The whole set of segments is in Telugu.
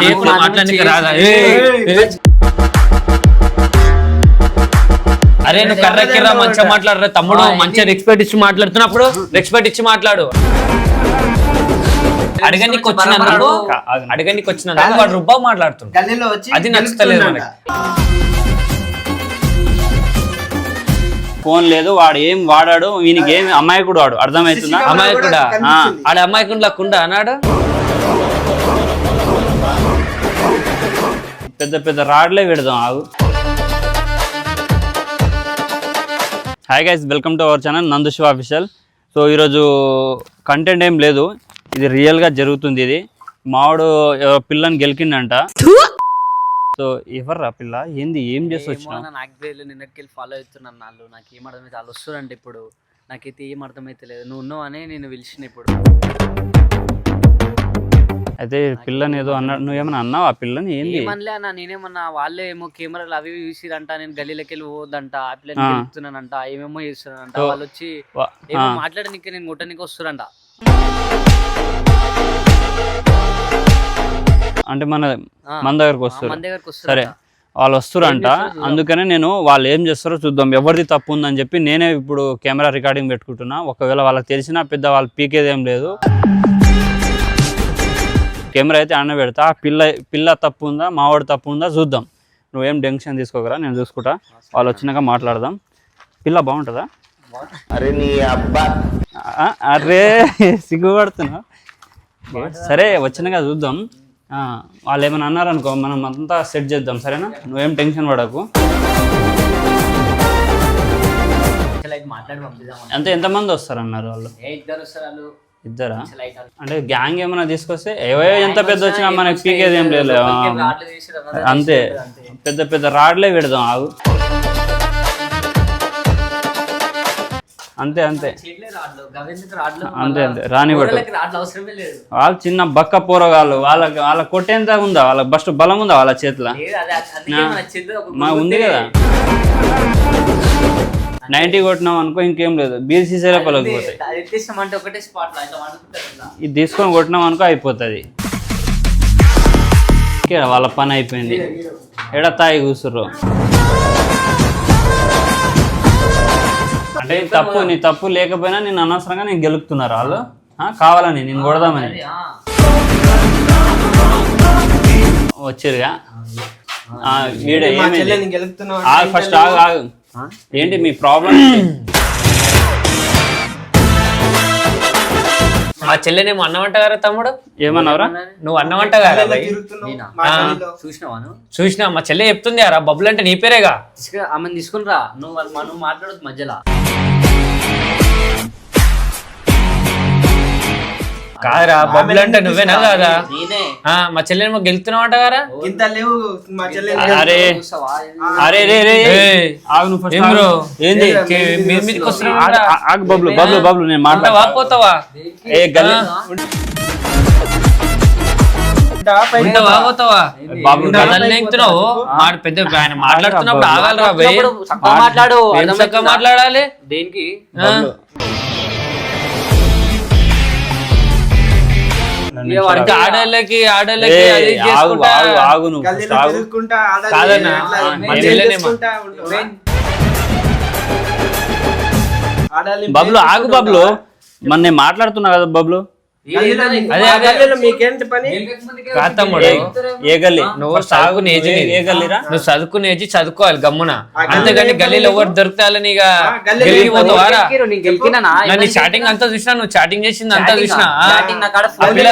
చేయకుండా మాట్లాడడానికి రాదా. అరే నువ్వు కర్రకిర్రా మంచిగా మాట్లాడరా? తమ్ముడు మంచిగా రెస్పెక్ట్ ఇచ్చి మాట్లాడుతున్నప్పుడు రెస్పెక్ట్ ఇచ్చి మాట్లాడు. అడగనికి ఆగు. అడగనికి వచ్చినందుకు వాడు రుబ్బా మాట్లాడుతున్నాడు అది నచ్చుతలేదు గెలుస్తున్నాడంట. ఫోన్ లేదు వాడు ఏం వాడాడు వీనికి ఏం అమాయకుడు వాడు. అర్థమవుతుందా? కూడా. ఆడ అమ్మాయి కుండా అన్నాడు. పెద్ద పెద్ద రాడ్లే పెడదాం ఆగు. Hi guys welcome to our channel Nandu Shiva official so ఈరోజు కంటెంట్ ఏం లేదు ఇది రియల్గా జరుగుతుంది ఇది. మావాడు ఎవరో పిల్లని గెలికిండంట. సో ఎవర్రా పిల్ల? ఏంది ఏం చేసి వచ్చినావు? ఏమో నాకు తెలియదు నిన్నటికెళ్ళి ఫాలో అవుతున్నాను వాళ్ళు నాకు ఏం అర్థమైతే వాళ్ళు వస్తారంట ఇప్పుడు. నాకైతే ఏం అర్థమైతే లేదు. నువ్వు ఉన్నావని నేను పిలిచిన ఇప్పుడు. అయితే పిల్లని ఏదో అన్నాడు నువ్వేమైనా అన్నావు ఆ పిల్లని ఏంది ఏమనలే అన్న నేనేమన్నా వాళ్ళే ఏమో కెమెరాలు అవి చూసిరంట నేను గల్లీలోకి వెళ్ళి పోవద్దంట ఆ పిల్లని. గెలుపుతున్నానంట ఏమేమో చేస్తున్నానంట. వాళ్ళు వచ్చి ఏమో. మాట్లాడడానికి నేను ముట్టనికి వస్తారంట అంటే మన. మన దగ్గరకు వస్తారు మన దగ్గరకు సరే వస్తారంట వాళ్ళు వస్తురంట. అందుకనే నేను వాళ్ళు ఏం చేస్తారో చూద్దాం ఎవరిది తప్పు ఉందని చెప్పి నేనే ఇప్పుడు కెమెరా రికార్డింగ్ పెట్టుకుంటున్నా ఒకవేళ వాళ్ళకి తెలిసినా పెద్ద వాళ్ళు పీకేది లేదు కెమెరా అయితే అన్న పెడతా. ఆ పిల్ల పిల్ల తప్పు ఉందా మావాడు తప్పు ఉందా చూద్దాం. నువ్వేం టెన్షన్ తీసుకోకరా నేను చూసుకుంటా. వాళ్ళు వచ్చినాక మాట్లాడదాం. పిల్ల బాగుంటుందా? అరే నీ అబ్బా. ఆ, అరే సిగ్గుపడుతున్నా సరే వచ్చినాక చూద్దాం. ఆ, వాళ్ళు ఏమైనా అన్నారనుకో మనం అంతా సెట్ చేద్దాం సరేనా? నువ్వేం టెన్షన్ పడకు. లైట్ మాట్లాడి పంపిద్దాం ఎంత ఎంతమంది వస్తారన్నారు వాళ్ళు? ఏ ఇద్దరు వస్తారు వాళ్ళు. ఇద్దరా? అంటే గ్యాంగ్ ఏమైనా తీసుకొస్తే ఏవో ఎంత పెద్ద వచ్చినా మనకి పీకేది ఏం లేదు. అంతే. పెద్ద పెద్ద రాడ్లే పెడదాం ఆగు. అంతే అంతే. అంతే అంతే. లేదు. వాళ్ళు చిన్న బక్క పోరగాళ్ళు వాళ్ళకి వాళ్ళ కొట్టేంత ఉందా? వాళ్ళ బస్ట్ బలం ఉందా వాళ్ళ చేతిలో? ఉంది. కదా. నైన్టీ కొట్టినాం అనుకో ఇంకేం లేదు. బీసీ సరే పలకపోతాయి. ఇది తీసుకొని కొట్టినాం అనుకో అయిపోతుంది. వాళ్ళ పని అయిపోయింది. ఎడ తాయి కూసుర్రు? అంటే తప్పు నీ తప్పు లేకపోయినా నేను అనవసరంగా నేను గెలుపుతున్నారు వాళ్ళు. కావాలని నేను? కొడదామని. వచ్చిరుగా వీడు ఫస్ట్ ఆగు ఆగు. ఏంటి మీ ప్రాబ్లం మా చెల్లెనేమో అన్నమంట గారా తమ్ముడు ఏమన్నావురా నువ్వు అన్నమంట గారా గల్లీలో భయ్? తిరుగుతున్నావు నేనా? మా ఆ. గల్లీలో. చూసినావా నువ్వు చూసినా మా చెల్లె చెప్తుంది అరా బబ్బులు అంటే నీ పేరేగా తీసుకురా ఆమెను తీసుకుని రా నువ్వు వాళ్ళు- నువ్వు మాట్లాడదు మధ్యలో కాదురా బబ్బులు అంటే నువ్వేనా కాదా? నేనే. ఆ, మా చెల్లెనేమో గెలుతున్నావంట గారా ఇంత లేవు మా చెల్లెని అరే? అరే రే రే ఆగు నువ్వు ఫస్ట్ ఏం బ్రో? ఏంది. మీదకి ఆగు, వస్తున్నావంట? ఆగు బబ్లు బబ్లు బబ్లు నేను పోతావా ఏ గల్లీ మాడు పెద్ద ఆయన మాట్లాడుతున్నప్పుడు ఆగాలిరా మాట్లాడు? మాట్లాడాలి. దేనికి? ఆడోళ్ళకి ఆడోళ్ళకి ఆగు ఆగు నువ్వు బబ్లు ఆగు బబ్లు. మన నేను మాట్లాడుతున్నా కదా బబ్లు. ఏ గల్లీ? నువ్వు ఏ- గల్లీరా? చదువుకునే ఏజ్ చదువుకోవాలి గమ్మున. గల్లీలో అంతేగాని గల్లీలో ఎవరు దొరుకుతాలని? పోతావారా? గెలికినానా? నన్ను చాటింగ్ అంతా చూసినా నువ్వు చాటింగ్ చేసింది అంతా చూసినా? ఆ? పిల్ల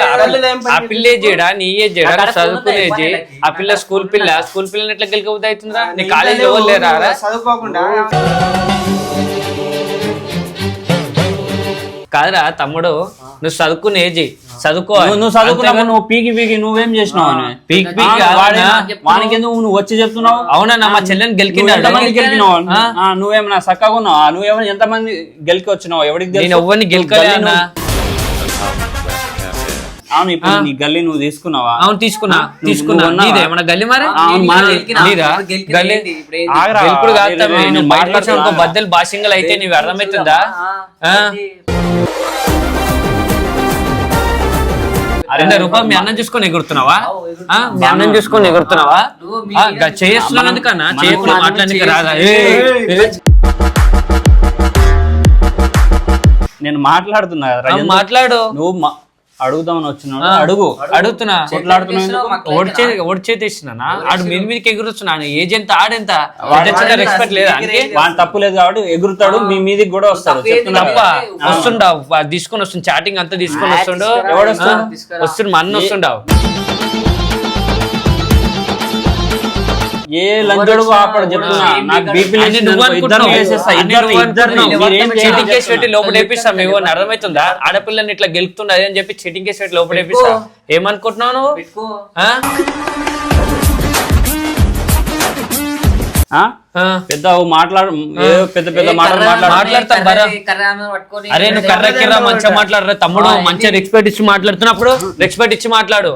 చేయడా? నీ ఏజ్ చేయడా? నా కాడ నువ్వు చదువుకునే ఏజ్. ఆ పిల్ల స్కూల్ పిల్ల స్కూల్ పిల్లని ఎట్లా గెలికపోతే అవుతుందా నీ లేవు, ఎవరు లేరా రా? చదువుకోకుండా కాదురా తమ్ముడు నువ్వు చదువుకునే ఏజ్ చదువుకో. నువ్వు నువ్వు చదువుకున్నప్పుడు నువ్వు పీకి పీకి నువ్వేం చేసినావు అని. పీక్ పీక్. వానికి ఎందుకు నువ్వు వచ్చి చెప్తున్నావు? అవునా నా మా చెల్లెని గెలికినాడు గెలికినావు? నువ్వేమన్నా చక్కగా ఉన్నావు? నువ్వేమన్నా ఎంతమంది గెలికి వచ్చినావు ఎవరికి తెలుసు? నేను నువ్వు- అవును ఇప్పుడు నీ గల్లీ నువ్వు తీసుకున్నావా? అవును తీసుకున్నా తీసుకున్నా? నీదే మన గల్లి మరి? ఇప్పుడు గల్లీ- కాదు. బద్దలు భాషంగలు అయితే నీవు అర్థమవుతుందా? ఆ, ఆ? ఏంది? అరే రూపాయి మీ అన్నం చూసుకొని ఎగురుతున్నావా? మీ అన్నం చూసుకొని ఎగురుతున్నావా? ఎందుకన్నా? చేయకుండా మాట్లాడడానికి రాదా. నేను మాట్లాడుతున్నా. మాట్లాడు. నువ్వు అడుగుదామని వచ్చినాడు. ఆ, అడుగు. అడుగుతున్నా. కొట్లాడుతున్నావు ఎందుకు? ఓడిచే ఓడిచేతి ఇచ్చినా ఆడు మీద మీదకి ఎగురుస్తున్నాను ఏజ్ ఎంత ఆడెంత? రెస్పెక్ట్ లేదా? వాని తప్పు లేదు కాబట్టి ఎగురుతాడు మీ మీదికి కూడా వస్తాడు. తప్పు. వస్తుండవు. తీసుకొని వస్తుంది. చాటింగ్ అంతా తీసుకొని వస్తుండు. ఎవడు వస్తుండు. వస్తుండు మా అన్న వస్తుండవు. ఏ లంచోడు ఆపడు చెప్తున్నా నాకు బీపీ చీటింగ్ కేసు పెట్టి? లోపల వేపిస్తాం? మేము అని అర్థమవుతుందా? ఆడపిల్లని ఇట్లా గెలుపుతున్నది అని చెప్పి చీటింగ్ కేసు పెట్టి లోపల వేపిస్తా? ఆ. పెద్ద మాట్లాడు పెద్ద పెద్ద మాటలు కర్ర- మాట్లాడు మాట్లాడతాం కర్ర-. కర్ర అరే నువ్వు కర్రకిర్రా మంచిగా మాట్లాడరా. తమ్ముడు మంచిగా రెస్పెక్ట్ ఇచ్చి మాట్లాడుతున్నప్పుడు రెస్పెక్ట్ ఇచ్చి మాట్లాడు.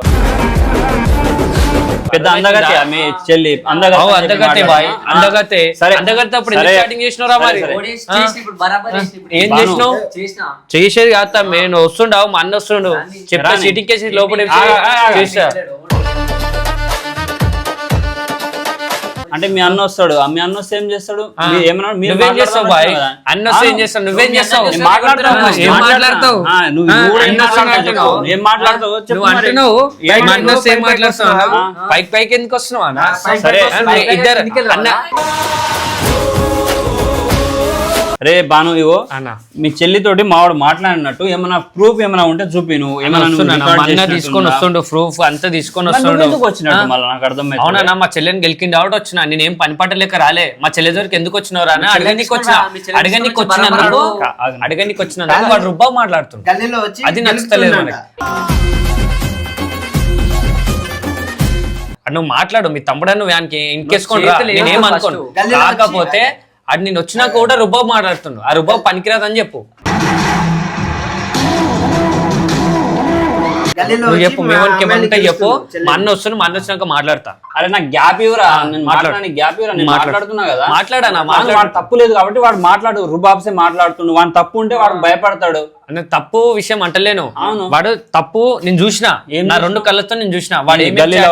పెద్ద అందగతే ఆమె చెల్లి అందగతే అందగతే. బాయ్? అందగతే సరే. అందగతే అప్పుడు. ఎందుకు స్టార్టింగ్ చేసినారా మరి చేసి చేసి. ఏం. చేసినావు చేసినా చేసేది కాదు నేను వస్తుండవు మా అన్న వస్తుండు చెప్తా. చీటింగ్ కేసు లోపల ఆ, అంటే మీ అన్న వస్తాడు. మీ అన్న వస్తే ఏం చేస్తాడు? ఏమన్నా నువ్వేం చేస్తావు బాయ్? అన్న వస్తే ఏం. చేస్తావు? నువ్వేం చేస్తావు? మాట్లాడతావు? ఏం మాట్లాడతావు? నువ్వు ఏం మాట్లాడతావు? నువ్వు. అంటున్నావు? అన్న వస్తే పైకి మాట్లాడుతున్నావు? పైకి పైకి ఎందుకు వస్తున్నావు అన్న? సరే. ఆ, నువ్వు ఇద్దరు అన్న. రే బాను ఇవో అన్న. మీ చెల్లితోటి మావాడు మాట్లాడినట్టు ఏమైనా ప్రూఫ్ ఏమైనా ఉంటే చూపి నువ్వు. ఏమైనా తీసుకొని? వస్తుండు ప్రూఫ్ అంతా తీసుకొని వస్తుండు. ఎందుకు వచ్చినట్టు ఆ? మళ్ళీ? నాకు అర్థమైంది అవునా మా చెల్లెని గెలికింది కాబట్టి వచ్చిన. నేనేం పని పట్టలేక రాలే. మా చెల్లె దగ్గరికి ఎందుకు వచ్చినవరా అని అడగనికి వచ్చిన అడగనికి వచ్చిన. అడగనికి వచ్చిన వాడు రుబ్బా మాట్లాడుతుండు. అది నచ్చుతలేదు నువ్వు మాట్లాడు. మీ తమ్ముడు నువ్వు ఆయనకి ఇంకేసుకోండి రా చేతులు నేనేం ఏమో అనుకోను. first. గల్లీలో వచ్చి- కాకపోతే అది నేను వచ్చినాక కూడా రుబాబు మాట్లాడుతుండు. ఆ రుబాబు పనికిరాదని చెప్పు. నువ్వు చెప్పు మా మేమనికి అమ్మాయిని ఏమంటే చెప్పు. మా అన్న వస్తుంది మా అన్న వచ్చినాక మాట్లాడతా. అరే నాకు గ్యాప్ ఇవ్వరా? నేను మాట్లాడు. గ్యాప్ ఇవ్వరా? నేను మాట్లాడు. మాట్లాడుతున్నా కదా. మాట్లాడనా? మాట్లాడు. వాడు తప్పు లేదు కాబట్టి వాడు మాట్లాడు. రుబాబ్సే మాట్లాడుతుండు. వాడు తప్పు ఉంటే వాడు భయపడతాడు. నేను తప్పు విషయం అంటలేను. వాడు తప్పు నేను చూసిన. నా రెండు కళ్ళతో నేను చూసిన. వాడు గల్లీలో.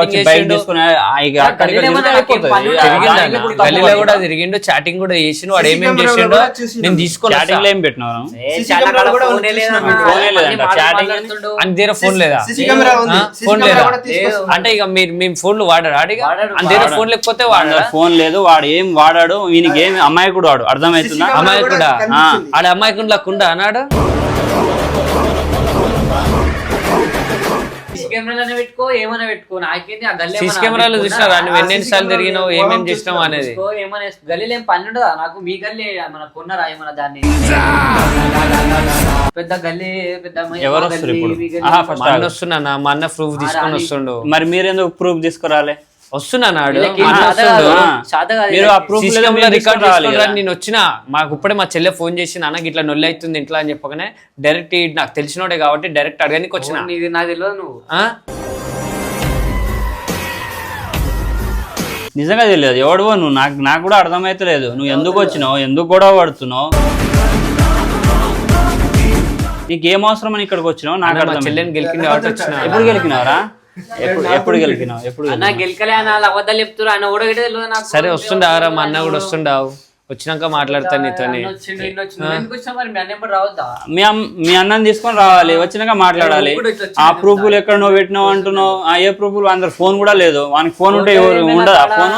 కూడా తిరిగిండు చాటింగ్ కూడా చేసిండు వాడు CC ఏమేం కెమెరాలో చేసిండు? కూడా. నేను తీసుకొని చాటింగ్లో వస్తా. ఏం కూడా ఫోనే. అని దగ్గర లేదా? ఫోన్ లేదా? కూడా. అంటే ఇక మీరు మేము ఫోన్లు వాడాడు? ఆడిగా? అని దగ్గర. ఫోన్ లేకపోతే వాడు? ఫోన్ లేదు వాడు ఏం వాడాడు వీనికి ఏం అమాయకుడు వాడు అర్థమవుతుందా? అమ్మాయి కూడా. ఆడ లక్కుండా అన్నాడు? కెమెరాలోనే పెట్టుకో ఏమైనా పెట్టుకో నాకేంది ఆ గల్లీ సీసీ కెమెరాలు? చూసినారా నువ్వు తిరిగినావు పొలం ఏమేం చేసినావు. అనేది ఏమైనా. గల్లీలో ఏం పని ఉండదా నాకు మీ గల్లీ మన కొన్నరా ఏమన్నా దాన్ని పెద్ద గల్లీ పెద్ద మా ఎవరు వస్తారు ఇప్పుడు? మీ ఫస్ట్ అన్న వస్తున్నా మా అన్న ప్రూఫ్ తీసుకొని. వస్తుండు మరి మీరెందుకు ప్రూఫ్ తీసుకురాలే వస్తున్నా నాడు వీళ్ళకి మా అన్న శాత కాదు. వస్తుండు. ఆ. శాత కాదు మీరు ఆ వీళ్ళకి. ప్రూఫ్ సీసీ లేదా కెమెరా మీరు రికార్డ్ తీసుకురావాలి చేసుకుంటారని కదా. నేను వచ్చిన మాకు ఇప్పుడే మా చెల్లె ఫోన్ చేసి నాన్న ఇట్లా నొల్లి అవుతుంది ఇంట్లో అని చెప్పగానే డైరెక్ట్ నాకు తెలిసినోడే కాబట్టి డైరెక్ట్ అడగనికి వచ్చిన నాకు తెలియదు నువ్వు? నిజంగా తెలియదు ఎవడవో నువ్వు నాకు నాకు కూడా అర్థమైతలేదు నువ్వు ఎందుకు వచ్చినావు ఎందుకు గొడవ పడుతున్నావు నీకు ఏం అవసరం అని ఇక్కడికి వచ్చినావు నాకు చెల్లెని గెలికింది కాబట్టి వచ్చిన ఎప్పుడు గెలికినావరా ఎప్పుడు గెలికినావు ఎప్పుడు అన్న గెలకలే అన్న వాళ్ళు అబద్ధాలు చెప్తున్నారు ఆయన కూడా తెలియదు నాకు. సరే వస్తుండవరా మా అన్న కూడా వస్తుండవు. వచ్చినాక మాట్లాడతాను నీతోని. అన్న మరి? మీ అన్న అన్నని తీసుకొని రావాలి వచ్చినాక మాట్లాడాలి. ఆ ప్రూఫ్లు ఎక్కడ నువ్వు పెట్టినావు అంటున్నావు? ఆ ఏ ప్రూఫ్లు అందరు ఫోన్ కూడా లేదు. వానికి ఫోన్ ఉంటే ఉండదా ఫోన్